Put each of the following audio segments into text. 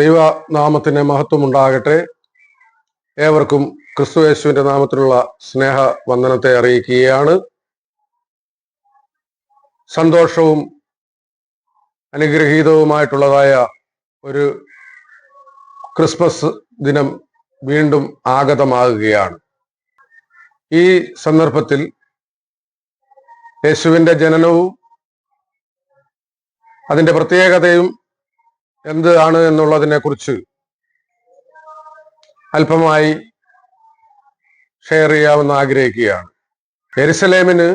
ദൈവനാമത്തിന് മഹത്വമുണ്ടാകട്ടെ. ഏവർക്കും ക്രിസ്തു യേശുവിന്റെ നാമത്തിലുള്ള സ്നേഹ വന്ദനത്തെ അറിയിക്കുകയാണ്. സന്തോഷവും അനുഗ്രഹീതവുമായിട്ടുള്ളതായ ഒരു ക്രിസ്മസ് ദിനം വീണ്ടും ആഗതമാകുകയാണ്. ഈ സന്ദർഭത്തിൽ യേശുവിന്റെ ജനനവും അതിന്റെ പ്രത്യേകതയും എന്താണ് എന്നുള്ളതിനെ കുറിച്ച് അല്പമായി ഷെയർ ചെയ്യാമെന്ന് ആഗ്രഹിക്കുകയാണ്. എരുസലേമിന്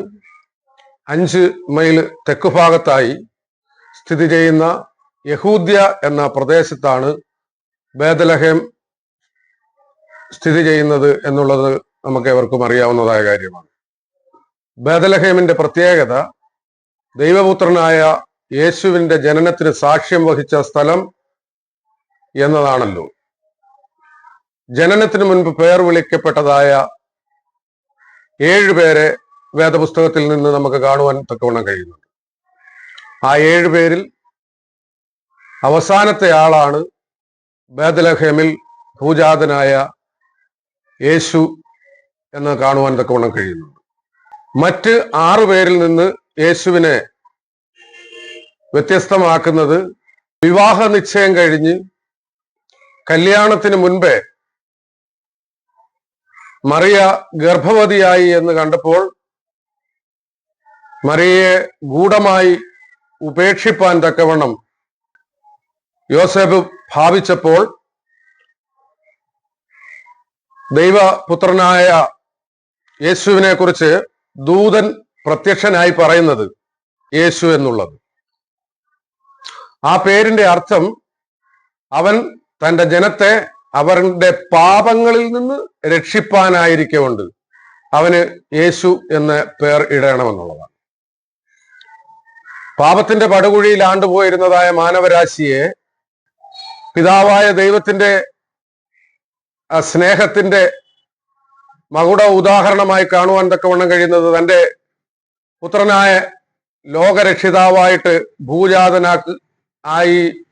അഞ്ച് മൈൽ തെക്കു ഭാഗത്തായി സ്ഥിതി ചെയ്യുന്ന യഹൂദ്യ എന്ന പ്രദേശത്താണ് ബേദലഹേം സ്ഥിതി ചെയ്യുന്നത് എന്നുള്ളത് നമുക്ക് എവർക്കും അറിയാവുന്നതായ കാര്യമാണ്. ബേദലഹേമിന്റെ പ്രത്യേകത ദൈവപുത്രനായ യേശുവിന്റെ ജനനത്തിന് സാക്ഷ്യം വഹിച്ച സ്ഥലം എന്നതാണല്ലോ. ജനനത്തിന് മുൻപ് പേർ വിളിക്കപ്പെട്ടതായ ഏഴുപേരെ വേദപുസ്തകത്തിൽ നിന്ന് നമുക്ക് കാണുവാൻ തക്കവണ്ണം കഴിയുന്നുണ്ട്. ആ ഏഴ് പേരിൽ അവസാനത്തെ ആളാണ് ബേദലഹേമിൽ പൂജാതനായ യേശു എന്ന് കാണുവാൻ തക്കവണ്ണം കഴിയുന്നുണ്ട്. മറ്റ് ആറു പേരിൽ നിന്ന് യേശുവിനെ വ്യത്യസ്തമാക്കുന്നത് വിവാഹ നിശ്ചയം കഴിഞ്ഞ് കല്യാണത്തിന് മുൻപേ മറിയ ഗർഭവതിയായി എന്ന് കണ്ടപ്പോൾ മറിയയെ ഗൂഢമായി ഉപേക്ഷിപ്പാൻ തക്കവണ്ണം യോസേഫ് ഭാവിച്ചപ്പോൾ ദൈവപുത്രനായ യേശുവിനെ കുറിച്ച് ദൂതൻ പ്രത്യക്ഷനായി പറയുന്നത് യേശു എന്നുള്ളത്. ആ പേരിന്റെ അർത്ഥം അവൻ തന്റെ ജനത്തെ അവരുടെ പാപങ്ങളിൽ നിന്ന് രക്ഷിപ്പാനായിരിക്കുകൊണ്ട് അവന് യേശു എന്ന പേർ ഇടണമെന്നുള്ളതാണ്. പാപത്തിന്റെ പടുകുഴിയിൽ ആണ്ടുപോയിരുന്നതായ മാനവരാശിയെ പിതാവായ ദൈവത്തിന്റെ സ്നേഹത്തിന്റെ മകുട ഉദാഹരണമായി കാണുവാൻ തക്കവണ്ണം കഴിയുന്നത് തന്റെ പുത്രനായ ലോകരക്ഷിതാവായിട്ട് ഭൂജാതനാക്ക് ആയി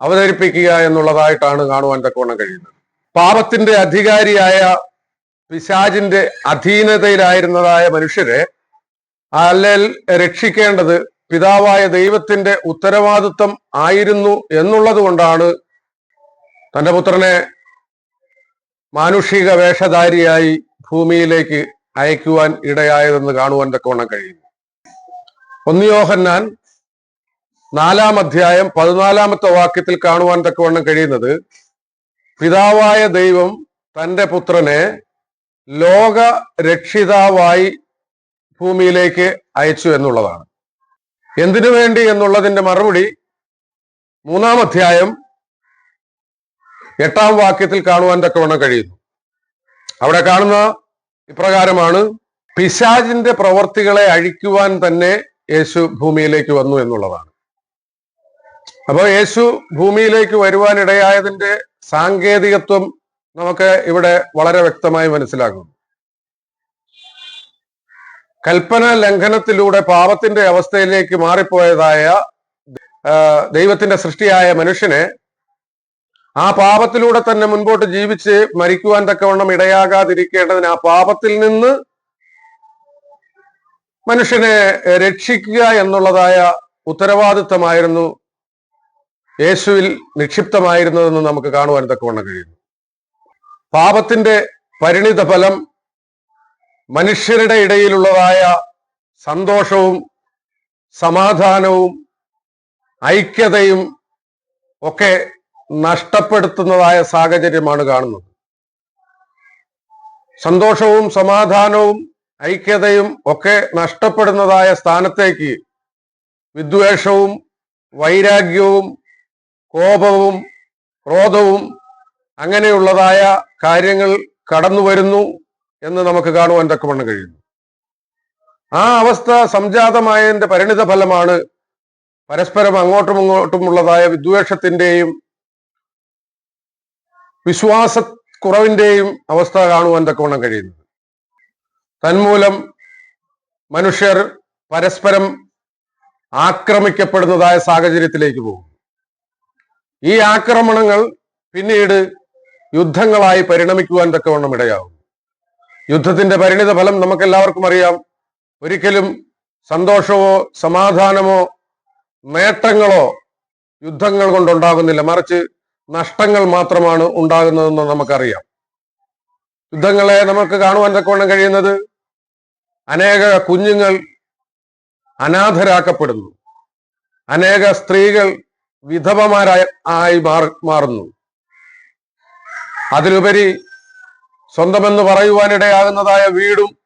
അവതരിപ്പിക്കുക എന്നുള്ളതായിട്ടാണ് കാണുവാൻ തക്കവണ്ണം കഴിയുന്നത്. പാപത്തിന്റെ അധികാരിയായ പിശാജിന്റെ അധീനതയിലായിരുന്നതായ മനുഷ്യരെ അല്ലെങ്കിൽ രക്ഷിക്കേണ്ടത് പിതാവായ ദൈവത്തിന്റെ ഉത്തരവാദിത്വം ആയിരുന്നു എന്നുള്ളത് കൊണ്ടാണ് തന്റെ പുത്രനെ മാനുഷിക വേഷധാരിയായി ഭൂമിയിലേക്ക് അയക്കുവാൻ ഇടയായതെന്ന് കാണുവാൻ തക്കവണ്ണം കഴിയുന്നു. ഒന്നിയോഹന്നാൻ നാലാം അധ്യായം പതിനാലാമത്തെ വാക്യത്തിൽ കാണുവാൻ തക്കവണ്ണം കഴിയുന്നത് പിതാവായ ദൈവം തന്റെ പുത്രനെ ലോക രക്ഷിതാവായി ഭൂമിയിലേക്ക് അയച്ചു എന്നുള്ളതാണ്. എന്തിനു വേണ്ടി എന്നുള്ളതിന്റെ മറുപടി മൂന്നാം അധ്യായം എട്ടാം വാക്യത്തിൽ കാണുവാൻ തക്കവണ്ണം കഴിയുന്നു. അവിടെ കാണുന്ന ഇപ്രകാരമാണ് പിശാജിന്റെ പ്രവർത്തികളെ അഴിക്കുവാൻ തന്നെ യേശു ഭൂമിയിലേക്ക് വന്നു എന്നുള്ളതാണ്. അപ്പോൾ യേശു ഭൂമിയിലേക്ക് വരുവാനിടയായതിന്റെ സാങ്കേതികത്വം നമുക്ക് ഇവിടെ വളരെ വ്യക്തമായി മനസ്സിലാകും. കൽപ്പന ലംഘനത്തിലൂടെ പാപത്തിന്റെ അവസ്ഥയിലേക്ക് മാറിപ്പോയതായ ദൈവത്തിന്റെ സൃഷ്ടിയായ മനുഷ്യനെ ആ പാപത്തിലൂടെ തന്നെ മുൻപോട്ട് ജീവിച്ച് മരിക്കുവാൻ തക്കവണ്ണം ഇടയാകാതിരിക്കേണ്ടതിന് ആ പാപത്തിൽ നിന്ന് മനുഷ്യനെ രക്ഷിക്കുക എന്നുള്ളതായ ഉത്തരവാദിത്തമായിരുന്നു യേശുവിൽ നിക്ഷിപ്തമായിരുന്നതെന്ന് നമുക്ക് കാണുവാൻ തക്കവണ്ണം കഴിയുന്നു. പാപത്തിന്റെ പരിണിത ഫലം മനുഷ്യരുടെ ഇടയിലുള്ളതായ സന്തോഷവും സമാധാനവും ഐക്യതയും ഒക്കെ നഷ്ടപ്പെടുത്തുന്നതായ സാഹചര്യമാണ് കാണുന്നത്. സന്തോഷവും സമാധാനവും ഐക്യതയും ഒക്കെ നഷ്ടപ്പെടുന്നതായ സ്ഥാനത്തേക്ക് വിദ്വേഷവും വൈരാഗ്യവും കോപവും ക്രോധവും അങ്ങനെയുള്ളതായ കാര്യങ്ങൾ കടന്നു വരുന്നു എന്ന് നമുക്ക് കാണുവാൻ തക്കവണ്ണം കഴിയുന്നു. ആ അവസ്ഥ സംജാതമായതിന്റെ പരിണിത ഫലമാണ് പരസ്പരം അങ്ങോട്ടും ഇങ്ങോട്ടുമുള്ളതായ വിദ്വേഷത്തിന്റെയും വിശ്വാസക്കുറവിന്റെയും അവസ്ഥ കാണുവാൻ തക്കവണ്ണം കഴിയുന്നത് തന്മൂലം മനുഷ്യർ പരസ്പരം ആക്രമിക്കപ്പെടുന്നതായ സാഹചര്യത്തിലേക്ക് പോകും ഈ ആക്രമണങ്ങൾ പിന്നീട് യുദ്ധങ്ങളായി പരിണമിക്കുവാൻ തക്കവണ്ണം ഇടയാവും യുദ്ധത്തിന്റെ പരിണിത ഫലം നമുക്കെല്ലാവർക്കും അറിയാം. ഒരിക്കലും സന്തോഷമോ സമാധാനമോ നേട്ടങ്ങളോ യുദ്ധങ്ങൾ കൊണ്ടുണ്ടാകുന്നില്ല. മറിച്ച് നഷ്ടങ്ങൾ മാത്രമാണ് ഉണ്ടാകുന്നതെന്ന് നമുക്കറിയാം. യുദ്ധങ്ങളെ നമുക്ക് കാണുവാൻ തക്കവണ്ണം കഴിയുന്നത് അനേക കുഞ്ഞുങ്ങൾ അനാഥരാക്കപ്പെടുന്നു. അനേക സ്ത്രീകൾ വിധവമാരായി ആയി മാറ- മാറുന്നു. അതിലുപരി സ്വന്തമെന്ന് പറയുവാനിടയാകുന്നതായ വീടും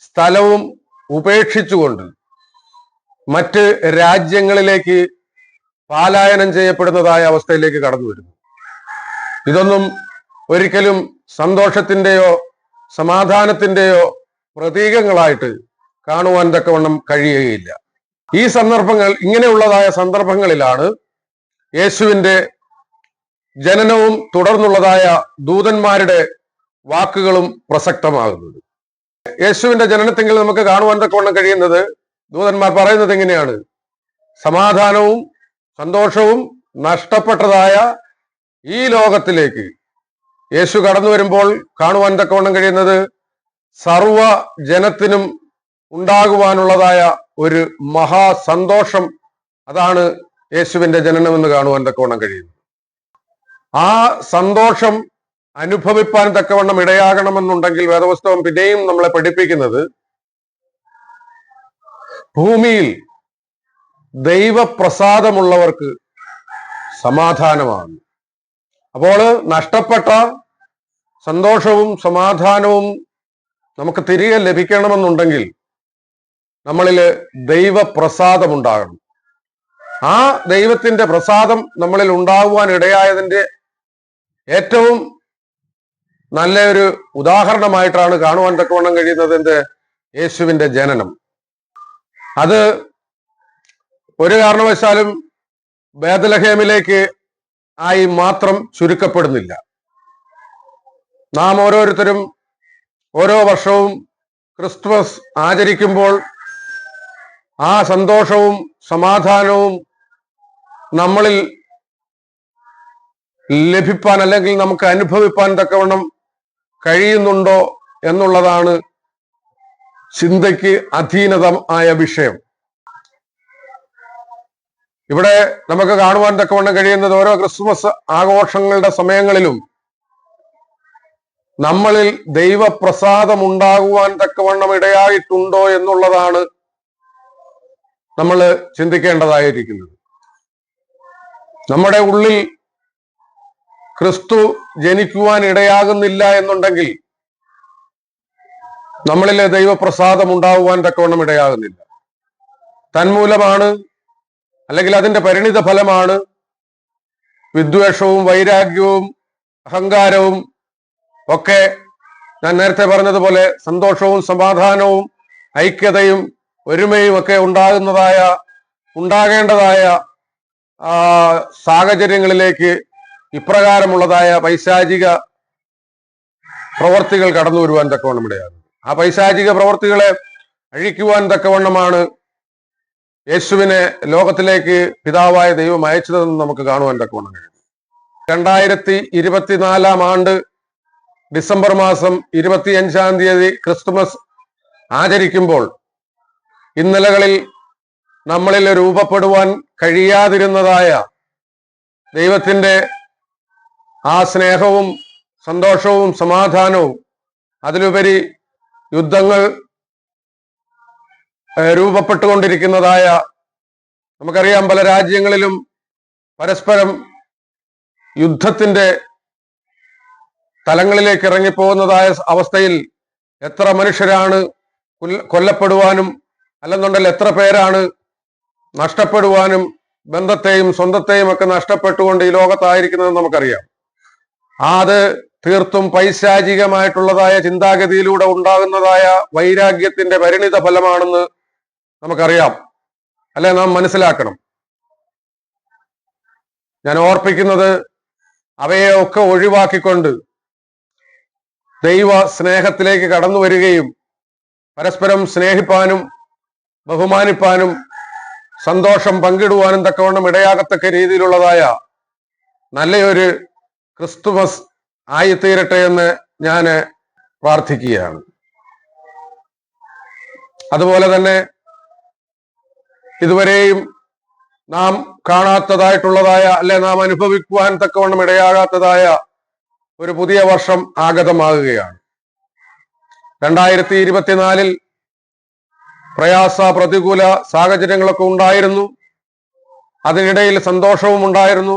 സ്ഥലവും ഉപേക്ഷിച്ചുകൊണ്ട് മറ്റ് രാജ്യങ്ങളിലേക്ക് പാലായനം ചെയ്യപ്പെടുന്നതായ അവസ്ഥയിലേക്ക് കടന്നു വരുന്നു ഇതൊന്നും ഒരിക്കലും സന്തോഷത്തിന്റെയോ സമാധാനത്തിന്റെയോ പ്രതീകങ്ങളായിട്ട് കാണുവാൻ തക്കവണ്ണം കഴിയുകയില്ല. ഈ സന്ദർഭങ്ങൾ ഇങ്ങനെയുള്ളതായ സന്ദർഭങ്ങളിലാണ് യേശുവിന്റെ ജനനവും തുടർന്നുള്ളതായ ദൂതന്മാരുടെ വാക്കുകളും പ്രസക്തമാകുന്നത്. യേശുവിന്റെ ജനനത്തെങ്കിൽ നമുക്ക് കാണുവാൻ തക്കവണ്ണം കഴിയുന്നത് ദൂതന്മാർ പറയുന്നത് എങ്ങനെയാണ്? സമാധാനവും സന്തോഷവും നഷ്ടപ്പെട്ടതായ ഈ ലോകത്തിലേക്ക് യേശു കടന്നു വരുമ്പോൾ കാണുവാൻ തക്കവണ്ണം കഴിയുന്നത് സർവ ജനത്തിനും ഉണ്ടാകുവാനുള്ളതായ ഒരു മഹാസന്തോഷം. അതാണ് യേശുവിന്റെ ജനനം എന്ന് കാണുവാൻ തക്കവണ്ണം കഴിയുന്നു. ആ സന്തോഷം അനുഭവിപ്പാൻ തക്കവണ്ണം ഇടയാകണമെന്നുണ്ടെങ്കിൽ വേദപുസ്തകം പിന്നെയും നമ്മളെ പഠിപ്പിക്കുന്നത് ഭൂമിയിൽ ദൈവപ്രസാദമുള്ളവർക്ക് സമാധാനമാണ്. അപ്പോൾ നഷ്ടപ്പെട്ട സന്തോഷവും സമാധാനവും നമുക്ക് തിരികെ ലഭിക്കണമെന്നുണ്ടെങ്കിൽ നമ്മളിൽ ദൈവപ്രസാദം ഉണ്ടാകണം ആ ദൈവത്തിന്റെ പ്രസാദം നമ്മളിൽ ഉണ്ടാകുവാൻ ഇടയായതിന്റെ ഏറ്റവും നല്ല ഒരു ഉദാഹരണമായിട്ടാണ് കാണുവാൻ തക്കവണ്ണം കഴിയുന്നത് എന്ത്? യേശുവിന്റെ ജനനം. അത് ഒരു കാരണവശാലും ബേദലഹേമിലേക്ക് ആയി മാത്രം ചുരുക്കപ്പെടുന്നില്ല. നാം ഓരോരുത്തരും ഓരോ വർഷവും ക്രിസ്മസ് ആചരിക്കുമ്പോൾ ആ സന്തോഷവും സമാധാനവും നമ്മളിൽ ലഭിപ്പാൻ അല്ലെങ്കിൽ നമുക്ക് അനുഭവിപ്പാൻ തക്കവണ്ണം കഴിയുന്നുണ്ടോ എന്നുള്ളതാണ് ചിന്തയ്ക്ക് അധീനതമായ വിഷയം. ഇവിടെ നമുക്ക് കാണുവാൻ തക്കവണ്ണം കഴിയുന്നത് ഓരോ ക്രിസ്മസ് ആഘോഷങ്ങളുടെ സമയങ്ങളിലും നമ്മളിൽ ദൈവപ്രസാദം ഉണ്ടാകുവാൻ തക്കവണ്ണം ഇടയായിട്ടുണ്ടോ എന്നുള്ളതാണ് നമ്മൾ ചിന്തിക്കേണ്ടതായിരിക്കുന്നത്. നമ്മുടെ ഉള്ളിൽ ക്രിസ്തു ജനിക്കുവാൻ ഇടയാകുന്നില്ല എന്നുണ്ടെങ്കിൽ നമ്മളിലെ ദൈവപ്രസാദം ഉണ്ടാവുവാൻ തക്കവണ്ണം ഇടയാകുന്നില്ല. തന്മൂലമാണ് അല്ലെങ്കിൽ അതിന്റെ പരിണിത ഫലമാണ് വിദ്വേഷവും വൈരാഗ്യവും അഹങ്കാരവും ഒക്കെ ഞാൻ നേരത്തെ പറഞ്ഞതുപോലെ സന്തോഷവും സമാധാനവും ഐക്യതയും ഒരുമയും ഒക്കെ ഉണ്ടാകുന്നതായ ഉണ്ടാകേണ്ടതായ സാഹചര്യങ്ങളിലേക്ക് ഇപ്രകാരമുള്ളതായ പൈശാചിക പ്രവർത്തികൾ കടന്നു വരുവാൻ തക്കവണ്ണം ഇടയാണ് ആ പൈശാചിക പ്രവർത്തികളെ അഴിക്കുവാൻ തക്കവണ്ണമാണ് യേശുവിനെ ലോകത്തിലേക്ക് പിതാവായ ദൈവം അയച്ചതെന്ന് നമുക്ക് കാണുവാൻ തക്കവണ്ണം കഴിയും. രണ്ടായിരത്തി ഇരുപത്തിനാലാം ആണ്ട് ഡിസംബർ മാസം ഇരുപത്തിയഞ്ചാം തീയതി ക്രിസ്തുമസ് ആചരിക്കുമ്പോൾ ഇന്നലകളിൽ നമ്മളിൽ രൂപപ്പെടുവാൻ കഴിയാതിരുന്നതായ ദൈവത്തിന്റെ ആ സ്നേഹവും സന്തോഷവും സമാധാനവും അതിലുപരി യുദ്ധങ്ങൾ രൂപപ്പെട്ടുകൊണ്ടിരിക്കുന്നതായ നമുക്കറിയാം പല രാജ്യങ്ങളിലും പരസ്പരം യുദ്ധത്തിന്റെ തലങ്ങളിലേക്ക് ഇറങ്ങിപ്പോകുന്നതായ അവസ്ഥയിൽ എത്ര മനുഷ്യരാണ് കൊല്ലപ്പെടുവാനും അല്ലെന്നുണ്ടെങ്കിൽ എത്ര പേരാണ് നഷ്ടപ്പെടുവാനും ബന്ധത്തെയും സ്വന്തത്തെയും ഒക്കെ നഷ്ടപ്പെട്ടുകൊണ്ട് ഈ ലോകത്തായിരിക്കുന്നത് നമുക്കറിയാം. അത് തീർത്തും പൈശാചികമായിട്ടുള്ളതായ ചിന്താഗതിയിലൂടെ ഉണ്ടാകുന്നതായ വൈരാഗ്യത്തിന്റെ പരിണിത ഫലമാണെന്ന് നമുക്കറിയാം. അല്ലെ നാം മനസ്സിലാക്കണം. ഞാൻ ഓർപ്പിക്കുന്നത് അവയെ ഒക്കെ ഒഴിവാക്കിക്കൊണ്ട് ദൈവ സ്നേഹത്തിലേക്ക് കടന്നു വരികയും പരസ്പരം സ്നേഹിപ്പാനും ബഹുമാനിപ്പാനും സന്തോഷം പങ്കിടുവാനും തക്കവണ്ണം ഇടയാകത്തക്ക രീതിയിലുള്ളതായ നല്ലൊരു ക്രിസ്തുമസ് ആയിത്തീരട്ടെ എന്ന് ഞാൻ പ്രാർത്ഥിക്കുകയാണ്. അതുപോലെ തന്നെ ഇതുവരെയും നാം കാണാത്തതായിട്ടുള്ളതായ അല്ലെ നാം അനുഭവിക്കുവാൻ തക്കവണ്ണം ഇടയാകാത്തതായ ഒരു പുതിയ വർഷം ആഗതമാകുകയാണ്. രണ്ടായിരത്തി ഇരുപത്തിനാലിൽ പ്രയാസ പ്രതികൂല സാഹചര്യങ്ങളൊക്കെ ഉണ്ടായിരുന്നു. അതിനിടയിൽ സന്തോഷവും ഉണ്ടായിരുന്നു.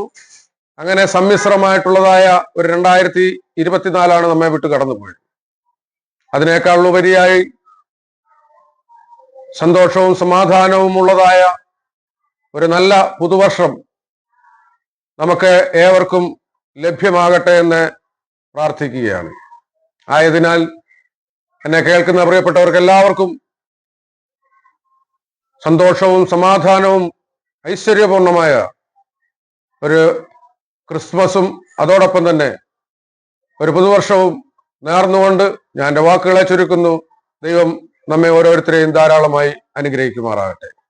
അങ്ങനെ സമ്മിശ്രമായിട്ടുള്ളതായ ഒരു രണ്ടായിരത്തി ഇരുപത്തിനാലാണ് നമ്മെ വിട്ട് കടന്നുപോയത്. അതിനേക്കാൾ ഉപരിയായി സന്തോഷവും സമാധാനവും ഉള്ളതായ ഒരു നല്ല പുതുവർഷം നമുക്ക് ഏവർക്കും ലഭ്യമാകട്ടെ എന്ന് പ്രാർത്ഥിക്കുകയാണ്. ആയതിനാൽ എന്നെ കേൾക്കുന്ന പ്രിയപ്പെട്ടവർക്ക് എല്ലാവർക്കും സന്തോഷവും സമാധാനവും ഐശ്വര്യപൂർണമായ ഒരു ക്രിസ്മസും അതോടൊപ്പം തന്നെ ഒരു പുതുവർഷവും നേർന്നുകൊണ്ട് ഞാൻ എന്റെ വാക്കുകളെ ചുരുക്കുന്നു. ദൈവം നമ്മെ ഓരോരുത്തരെയും ധാരാളമായി അനുഗ്രഹിക്കുമാറാകട്ടെ.